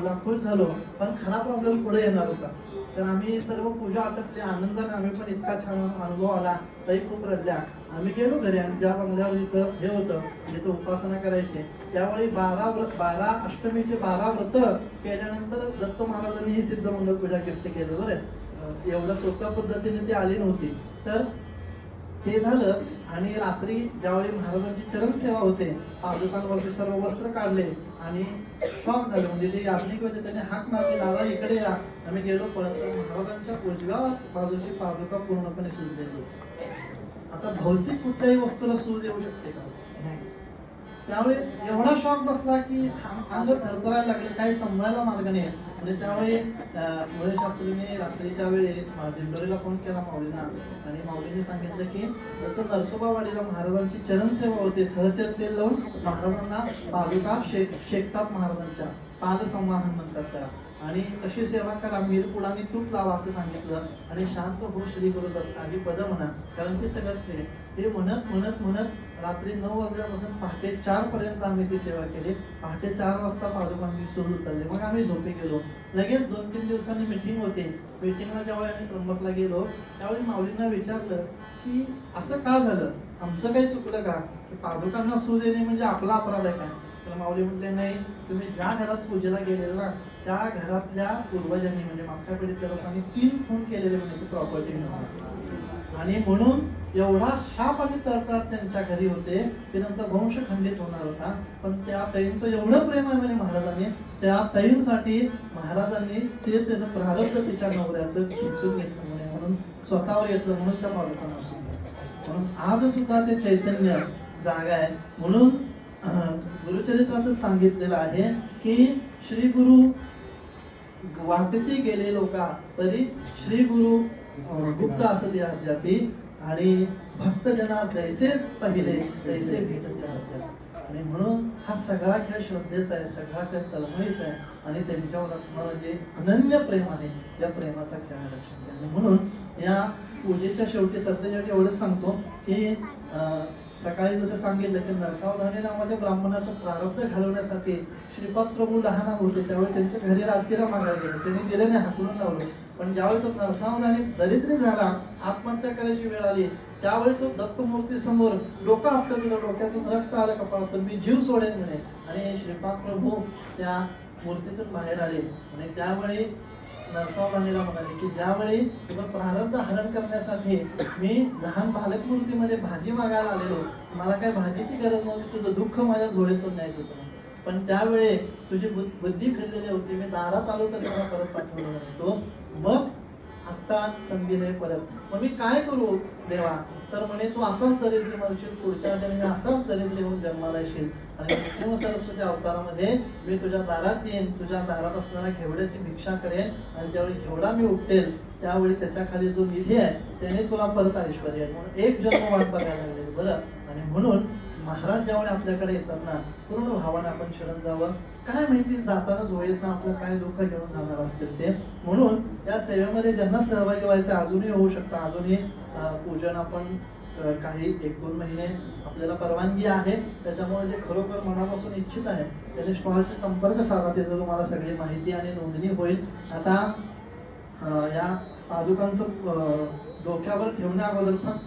मला खुश झालो पण खरा प्रॉब्लेम पुढे येणार होता. तर आम्ही सर्व पूजा आटपली आनंदाने आम्ही पण इतका छान अनुभव आला तरी खूप रडल्या. आम्ही गेलो घरी आणि ज्या बंगल्यावर इथं हे होतं म्हणजे जिथं उपासना करायची त्यावेळी बारा व्रत बारा अष्टमीचे बारा व्रत केल्यानंतर दत्त महाराजांनी ही सिद्ध मंगल पूजा गिफ्ट केली. बरं एवढ्या सोप्या पद्धतीने ती आली नव्हती. तर ते झालं आणि रात्री ज्यावेळी महाराजांची चरण सेवा होते पादुकांवरती सर्व वस्त्र काढले आणि शॉक झाले. म्हणजे ते याज्ञिक होते त्याने हाक मारली दादा इकडे या. आम्ही गेलो परंतु महाराजांच्या उजव्या बाजूची पादुका पूर्णपणे सुजलेली होती आता भौतिक कुठल्याही वस्तूला सूज येऊ शकते का? त्यावेळी एवढा शॉक बसला की अंग थरथरायला लागले. काही समजायला मार्ग नाही. आणि त्यावेळी मुळे शास्त्रीने रात्रीच्या वेळी दिंडोरीला फोन केला माऊलींना. आणि माऊलीने सांगितलं की जसं नरसोबावाडीला महाराजांची चरणसेवा होते. सहचरते लावून महाराजांना पादुका शेक शेकतात महाराजांच्या. पादसंवाहन म्हणतात त्या आणि तशी सेवा करा. मिरपुडाने तूप लावा असं सांगितलं आणि शांत हो श्री गुरु दत्ता ही पदं म्हणा कारण ती सगळ्यात प्रिय ते म्हणत म्हणत म्हणत रात्री नऊ वाजल्यापासून पहाटे चार पर्यंत आम्ही ती सेवा केली. पहाटे चार वाजता पादुकांनी सुरू उतरले. मग आम्ही झोपे गेलो. लगेच दोन तीन दिवसांनी मिटिंग होते. मिटिंगला ज्यावेळी आम्ही त्र्यंबकला गेलो त्यावेळी माऊलींना विचारलं की असं का झालं? आमचं काही चुकलं का? की पादुकांना सूज येणे म्हणजे आपला अपराध आहे काय तर माऊली म्हटले नाही. तुम्ही ज्या घरात पूजेला गेलेला ना त्या घरातल्या पूर्वजांनी म्हणजे मागच्या पिढीतल्या लोकांनी तीन खून केलेले म्हणजे प्रॉपर्टी आणि म्हणून एवढा शाप आणि तळतळात त्यांच्या घरी होते की त्यांचा वंश खंडित होणार होता. पण त्या ताईंचं एवढं प्रेम आहे म्हणे महाराजांनी त्या ताईंसाठी महाराजांनी ते त्याचं प्रारब्ध तिच्या नवऱ्याचं खिचून घेतलं म्हणे. म्हणून स्वतःवर येतलं म्हणून त्या बालकांना सुद्धा. म्हणून आज सुद्धा ते चैतन्य जागा आहे. म्हणून गुरुचरित्रातच सांगितलेलं आहे की श्री गुरु वाटती गेले लोका तरी श्री गुरु गुप्त असत अद्यापी आणि भक्तजना जैसे पहिले तैसे भेटत आणि म्हणून हा सगळा खेळ श्रद्धेचा आहे सगळा खेळ तळमळीचा आहे आणि त्यांच्यावर असणारं जे अनन्य प्रेम आहे या प्रेमाचा खेळ आहे लक्षात घ्या. म्हणून या पूजेच्या शेवटी सध्याच्या एवढंच सांगतो की सकाळी जसं सांगितलं की नरसावधानी नावाच्या ब्राह्मणाचं प्रारब्ध घालवण्यासाठी श्रीपाद प्रभू लहान होते त्यावेळी त्यांच्या घरी राजगिरा मागायला गेले. त्यांनी दिले नाही हाकलून लावलं. पण ज्यावेळी तो नरसावधानी दरिद्री झाला आत्महत्या करायची वेळ आली त्यावेळी तो दत्तमूर्ती समोर डोकं आपलं गेलं. डोक्यातून रक्त आलं कपाळात मी जीव सोडेन म्हणे. आणि श्रीपाद प्रभू त्या मूर्तीतून बाहेर आले. आणि त्यावेळी नरसावराणीला म्हणाले की ज्यावेळी तुझं प्रारब्ध हरण करण्यासाठी मी लहान बालक मूर्तीमध्ये भाजी मागायला आलेलो मला काय भाजीची गरज नव्हती तुझं दुःख माझ्या झोळीतून न्यायचं होतं. पण त्यावेळी तुझी बुद्धी फिरलेली होती मी दारात आलो तरी मला परत पाठवलं संधी नाही परत. मग मी काय करू देवा? तर म्हणे तू असाच दरिद्री मरशील पुढच्या जन्मी असाच दरिद्री होऊन जन्माला येशील. आणि सिंह सरस्वती अवतारामध्ये मी तुझ्या दारात येईन. तुझ्या दारात असणाऱ्या घेवड्याची भिक्षा करेन आणि ज्यावेळी घेवडा मी उठेल त्यावेळी त्याच्याखाली जो निधी आहे त्याने तुला परत ऐश्वर्य आहे. म्हणून एक जन्म वाट बघायला लागले बरं? आणि म्हणून महाराज ज्यावेळी आपल्याकडे येतात ना पूर्ण भावाने आपण शरण जावं काय माहिती जातानाच होईल ना आपलं काय लोक घेऊन जाणार असतील ते. म्हणून या सेवेमध्ये ज्यांना सहभागी व्हायचं अजूनही होऊ शकतं. अजूनही पूजन आपण काही एक दोन महिने आपल्याला परवानगी आहे. त्याच्यामुळे जे खरोखर मनापासून इच्छित आहे त्याने स्टॉलशी संपर्क साधा तिथं तुम्हाला सगळी माहिती आणि नोंदणी होईल. आता या पादुकांचं डोक्यावर ठेवण्या अगोदर